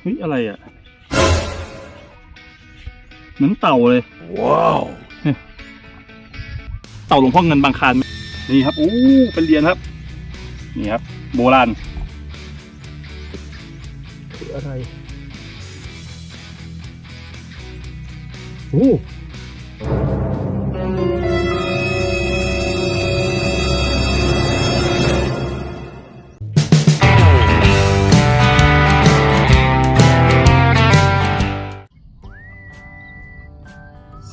เฮ้ยอะไรอะ เหมือนเต่าเลย ว้าว เต่าหลวงพ่อเงินบางคารนี่ครับอู้เป็นเหรียญครับ นี่ครับ โบราณคืออะไร โอ้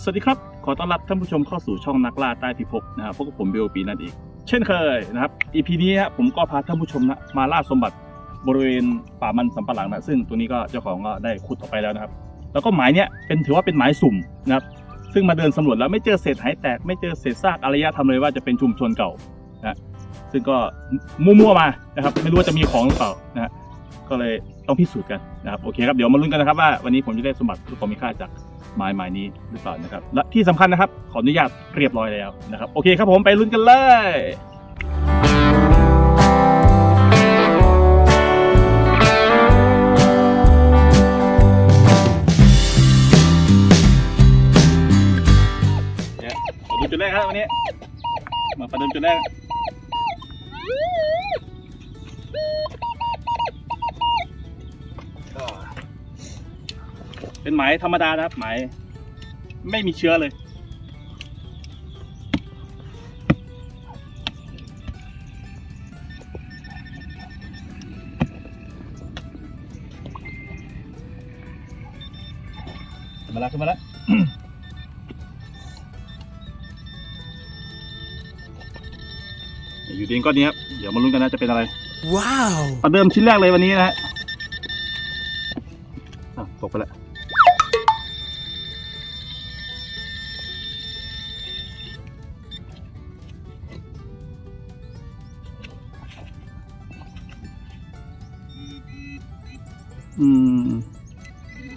วัสดีครับ ขอต้อนรับท่านผู้ชมเข้าสู่ช่องนักล่าใต้พิภพนะครับพบกับผมเบลปีนั่นเอง เช่นเคยนะครับ EP นี้ฮะผมก็พาท่านผู้ชมนะมาล่าสมบัติบริเวณป่ามันสำปะหลังนะซึ่งตัวนี้ก็เจ้าของก็ได้ขุดออกไปแล้วนะครับ แล้วก็หมายเนี้ยเป็นถือว่าเป็นหมายสุ่มนะครับ ซึ่งมาเดินสำรวจแล้วไม่เจอเศษหายแตก ไม่เจอเศษซากอารยธรรมเลยว่าจะเป็นชุมชนเก่านะซึ่งก็มั่วๆมานะครับ ไม่รู้ว่าจะมีของหรือเปล่านะฮะก็เลยต้องพิสูจน์กันนะครับโอเคครับเดี๋ยวมาลุ้นกันนะครับว่าวันนี้ผมจะได้สมบัติหรือของมีค่าจาก ไม้ไม้นี้หรือเปล่านะครับ และที่สำคัญนะครับ ขออนุญาตเรียบร้อยแล้วนะครับ โอเคครับผมไปลุ้นกันเลยเนี่ยขอดูจุดแรกครับวันนี้ มาประเดิมจุดแรก เป็นไหมายธรรมดานะครับไหมายไม่มีเชื้อเลยขึ้นมาแล้วขึ้นมาแล้วอยู่ดีนก้อนนี้ครับ เดี๋ยวมาลุ้นกันนะจะเป็นอะไร ว้าวประเดิมชิ้นแรกเลยวันนี้นะฮะอะตกไปแล้ว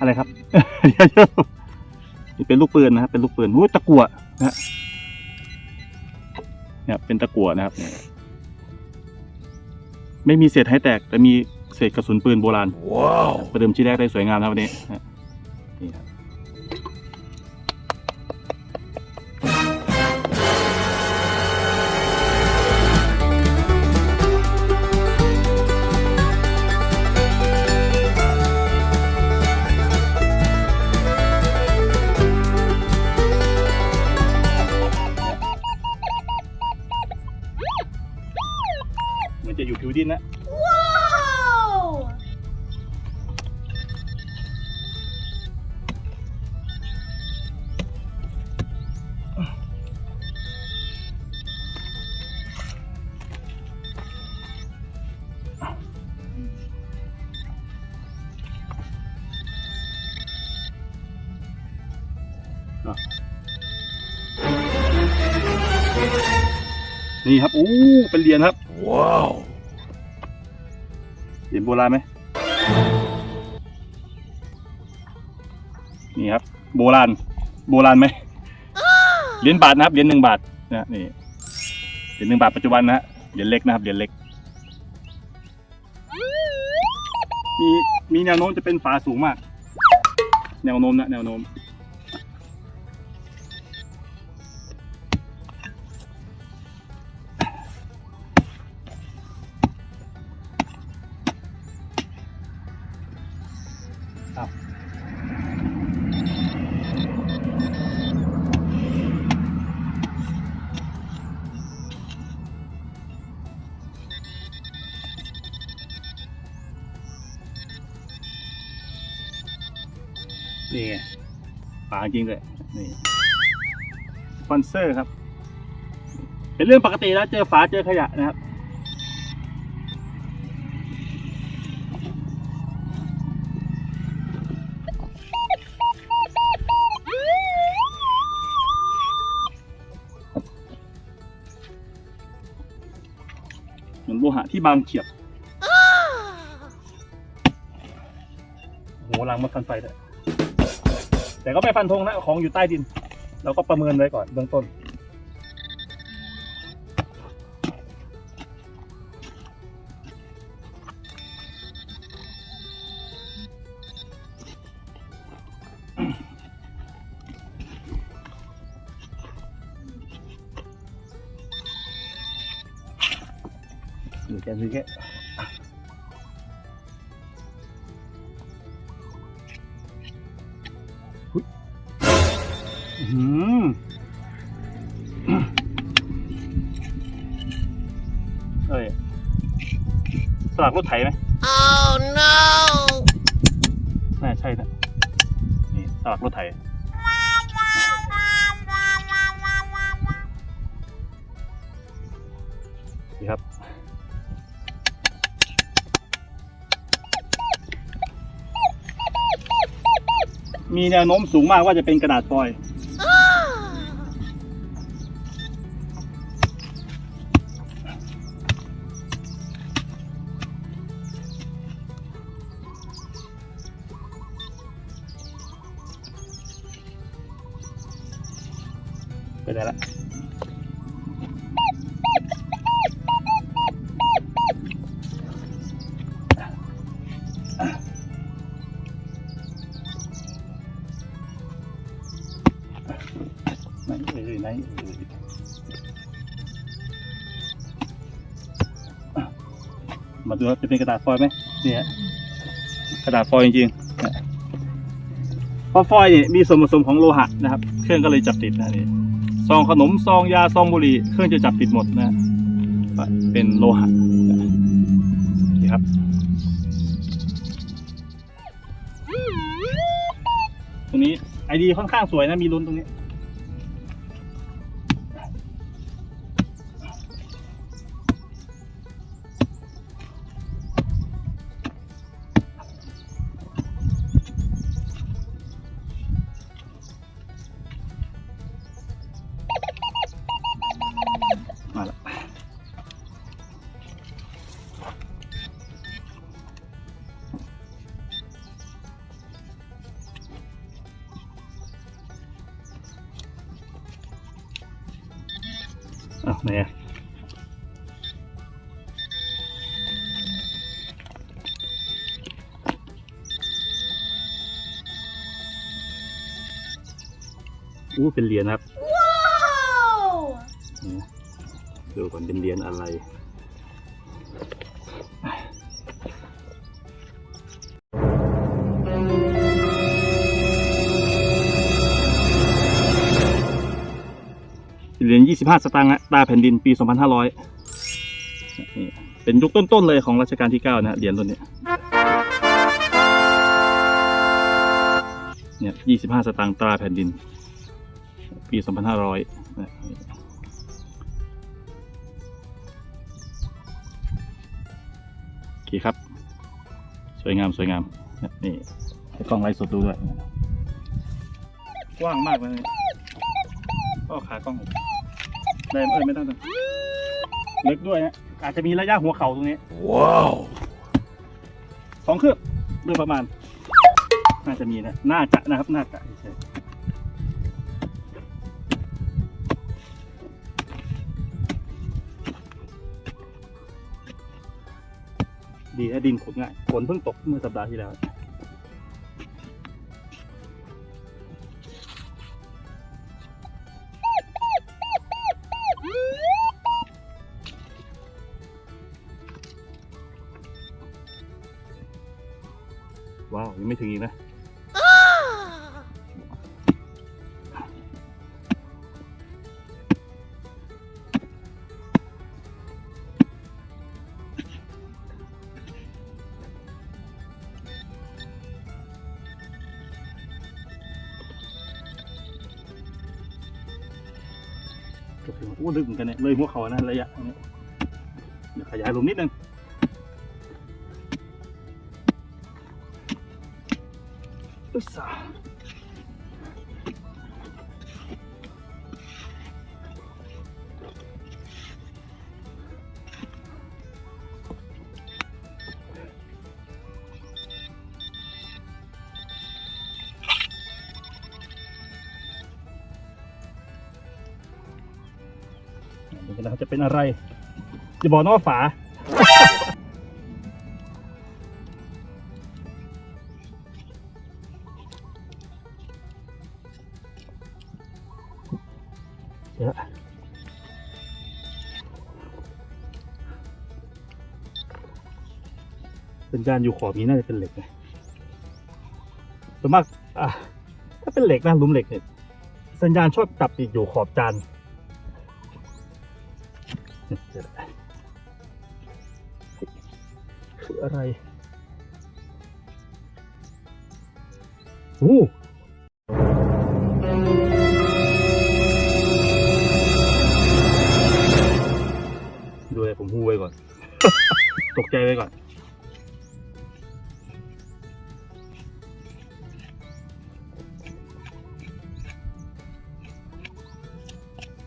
อะไรครับเดี๋ยวๆนี่เป็นลูกปืนนะครับ เป็นลูกปืนอุ้ยตะกั่วนะฮะเนี่ยเป็นตะกั่วนะครับเนี่ยไม่มีเศษให้แตกแต่มีเศษกระสุนปืนโบราณ ว้าว ประเดิมชิ้นแรกได้สวยงามนะครับวันนี้ฮะนี่ครับ กินนะ Whoa! นี่ครับ อู้ เป็นเหรียญครับ ว้าว เหรียญโบราณไหมนี่ครับ โบราณ โบราณไหมเหรียญบาทนะครับเหรียญหนึ่งบาทนะนี่เหรียญหนึ่งบาทปัจจุบันนะฮะเหรียญเล็กนะครับเหรียญเล็ก มีมีแนวโน้มจะเป็นฝาสูงมาก แนวโน้มนะแนวโน้ม นี่ไงฝาจริงเลยนี่สปอนเซอร์ครับ เป็นเรื่องปกติแล้วเจอฝาเจอขยะนะครับ ที่บางเขียบโหลังมาฟันไฟเลยแต่ก็ไม่ฟันธงนะของอยู่ใต้ดิน เราก็ประเมินไว้ก่อนเบื้องต้น นสิแค่อุ๊ยอื้อหือเอ้ยสลักรถไถไหม Oh no น่าใช่นะนี่สลักรถไถนี่ครับ มีแนวโน้มสูงมากว่าจะเป็นกระดาษฟอยล์ ไหนเอ่ยอะมาดูจะเป็นกระดาษฟอยล์ไหมเนี่ยกระดาษฟอยล์จริงๆเพราะฟอยล์เนี่ยมีส่วนผสมของโลหะนะครับ เครื่องก็เลยจับติดนะนี่ซองขนมซองยาซองบุหรี่เครื่องจะจับติดหมดนะ เป็นโลหะนี่ครับตรงนี้ไอดีค่อนข้างสวยนะมีลุ้นตรงนี้ อ้าวไหนอะอู้เป็นเหรียญนะครับ Whoa นี่ดูก่อนเป็นเหรียญอะไร เหรียญ25 สตางค์ตาแผ่นดินปี 2500 เป็นยุคต้นๆเลยของรัชกาลที่ 9 นะเหรียญตัวนี้เนี่ย25 สตางค์ตราแผ่นดิน ปี 2500นะโอเคครับ สวยงามสวยงามนะนี่ให้กล้องไลฟ์สดดูด้วย กว้างมากเลยก็ขากล้อง แรงเอ้ยไม่ต้องเล็กด้วยนะอาจจะมีระยะหัวเข่าตรงนี้ Wow. สองเครื่องโดยประมาณ น่าจะมีนะ น่าจะนะครับ น่าจะใช่ดีนะดินขุดง่ายฝนเพิ่งตกเมื่อสัปดาห์ที่แล้ว ไม่ถึงอีกนะอว่าโอ้ลึกเหมือนกันเนี่ยเลยหัวเขานะระยะเดี๋ยวขยายลมนิดนึง อึ๊สอะเดี๋ยวกันนะครับจะเป็นอะไร จะบอกนะว่าฝา สัญญาณอยู่ขอบนี้น่าจะเป็นเหล็กนะส่วนมากอะถ้าเป็นเหล็กนะลุมเหล็กเนี่ยสัญญาณชอบจับติดอยู่ขอบจานคืออะไรโอ้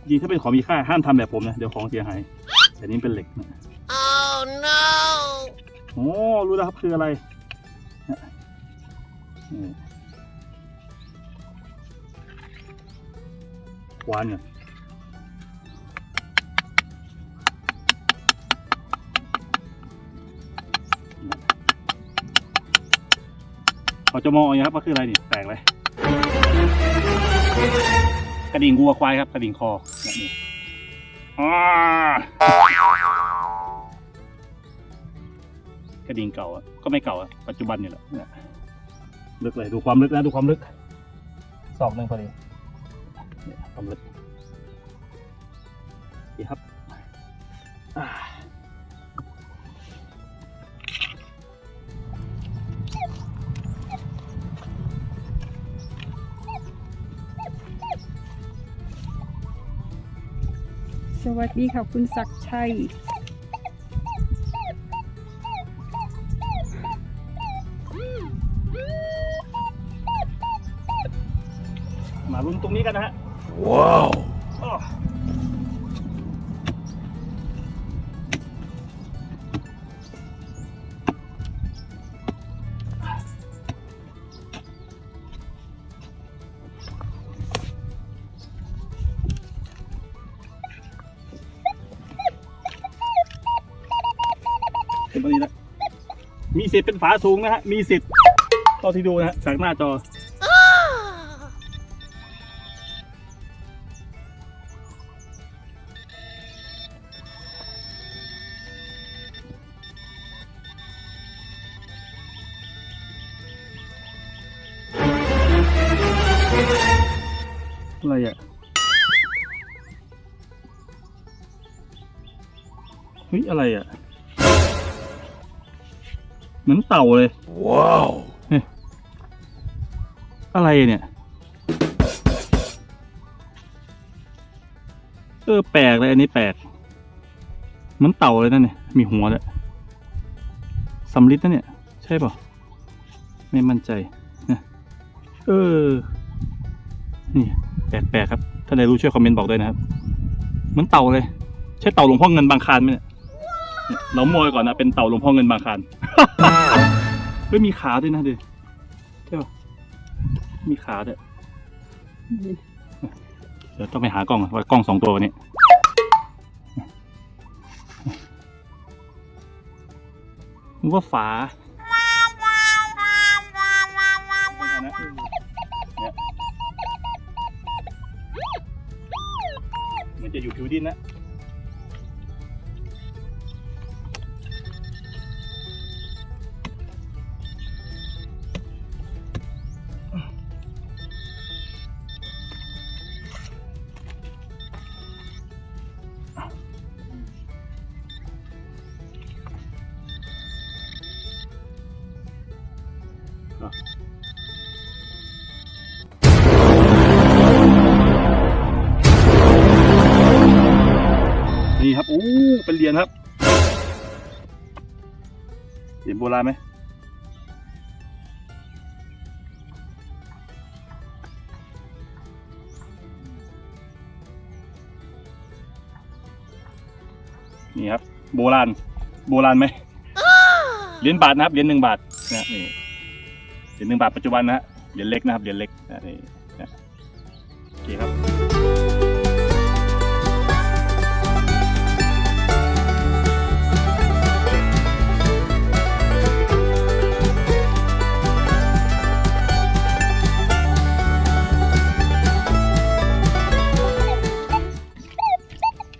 จริงถ้าเป็นของมีค่าห้ามทำแบบผมนะเดี๋ยวของเสียหายแต่นี่เป็นเหล็กนะ Oh no! โอ้รู้แล้วครับคืออะไรเนี่ยนี่วานเนี่ยเขาจะมองอย่างนี้ครับว่าคืออะไรนี่แปลกเลย กระดิ่งวัวควายครับกระดิ่งคอแบบนี้อ่กระดิ่งเก่าอะก็ไม่เก่าอะปัจจุบันนี่แหละลึกเลยดูความลึกนะดูความลึกสองหนึ่งพอดีเนี่ยความลึกดีครับ สวัสดีค่ะคุณศักดิ์ชัย มาลุ้นตรงนี้กันนะฮะ Wow. อ้อ มีสิทธิ์เป็นฝาสูงนะฮะ มีสิทธิ์เท่าที่ดูนะฮะจากหน้าจอ อะไรอะเฮ้ยอะไรอะ เหมือนเต่าเลย Wow. อะไรเนี่ย เออแปลกเลยอันนี้แปลก เหมือนเต่าเลยนั่นเนี่ย มีหัวด้วยสำลิดนะเนี่ย ใช่เปล่าไม่มั่นใจนะเออ นี่แปลกๆครับ ถ้าใครรู้ช่วยคอมเมนต์บอกด้วยนะครับ เหมือนเต่าเลย ใช่เต่าหลวงพ่อเงินบางคานไหมเนี่ย เนี่ยเราโมยก่อนนะเป็นเต่าหลวงพ่อเงินบางคานเฮ้ยมีขาด้วยนะดิใช่ป่ะมีขาด้วยเดี๋ยวต้องไปหากล้องก่อนว่ากล้องสองตัววันนี้นึกว่าฝาเนี่ยมันจะอยู่ผิวดินนะ นี่ครับอู้เป็นเหรียญครับเหรียญโบราณไหมนี่ครับ โบราณ โบราณไหมเหรียญบาทนะครับเหรียญหนึ่งบาทนะนี่ เหรียญหนึ่งบาทปัจจุบันนะฮะเหรียญเล็กนะครับเหรียญเล็กนะนี่นะโอเคครับ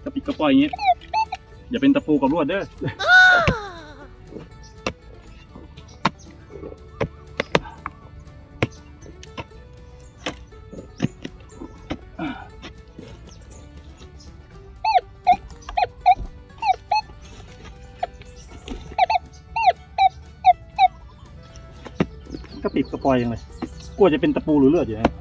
กระปิดกระปอยอย่างนี้อย่าเป็นตะปูกับลวดเด้อ กระปิบกระปอยยังเลยกลัวจะเป็นตะปูหรือเลือดอยู่นะ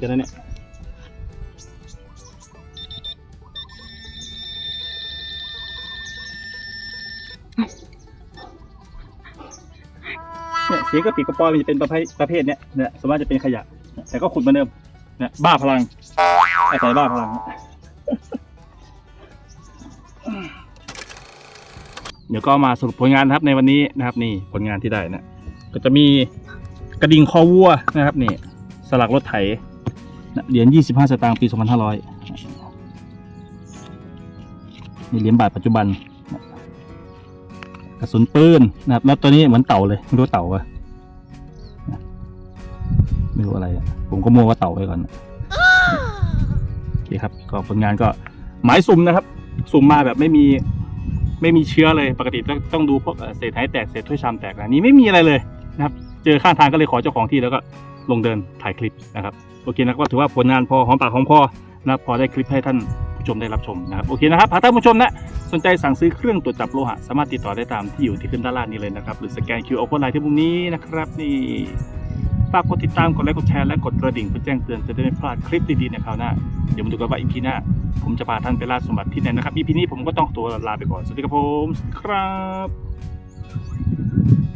กันนะเนี่ยเนี่ยเสียงกระปิบกระปอยมันจะเป็นประเภทประเภทเนี้ยเนี่ยสมมติจะเป็นขยะ แต่ก็ขุดมาเดิมเนี่ยบ้าพลังอาศัยบ้าพลัง เดี๋ยวก็มาสรุปผลงานนะครับในวันนี้นะครับ นี่ผลงานที่ได้นะ ก็จะมีกระดิ่งคอวัวนะครับ นี่ สลักรถไถ เหรียญ25 สตางค์ปี 2500นี่เหรียญบาทปัจจุบันกระสุนปืนนะครับแล้วตัวนี้เหมือนเต่าเลยไม่รู้เต่าปะไม่รู้อะไร ผมก็มัวว่าเต่าไปก่อนโอเคครับ ก็ผลงานก็หมายสุ่มนะครับ สุ่มมาแบบไม่มีไม่มีเชื้อเลยปกติต้องต้องดูพวกเอ่อเศษไหแตกเศษถ้วยชามแตกนะนี่ไม่มีอะไรเลยนะครับ เจอข้างทางก็เลยขอเจ้าของที่แล้วก็ ลงเดินถ่ายคลิปนะครับโอเคนะครับก็ถือว่าผลงานพอหอมปากหอมคอนะพอได้คลิปให้ท่านผู้ชมได้รับชมนะครับโอเคนะครับหากท่านผู้ชมนะสนใจสั่งซื้อเครื่องตรวจจับโลหะสามารถติดต่อได้ตามที่อยู่ที่ขึ้นด้านล่างนี้เลยนะครับหรือสแกน QR code ไลน์ที่มุมนี้นะครับนี่ฝากกดติดตามกดไลค์กดแชร์และกดกระดิ่งเพื่อแจ้งเตือนจะได้ไม่พลาดคลิปดีๆในคราวหน้าเดี๋ยวมาดูกันว่าอีพีหน้า ผมจะพาท่านไปล่าสมบัติที่ไหนนะครับ EP นี้ผมก็ต้องตัวลาไปก่อนสวัสดีครับผมสวัสดีครับ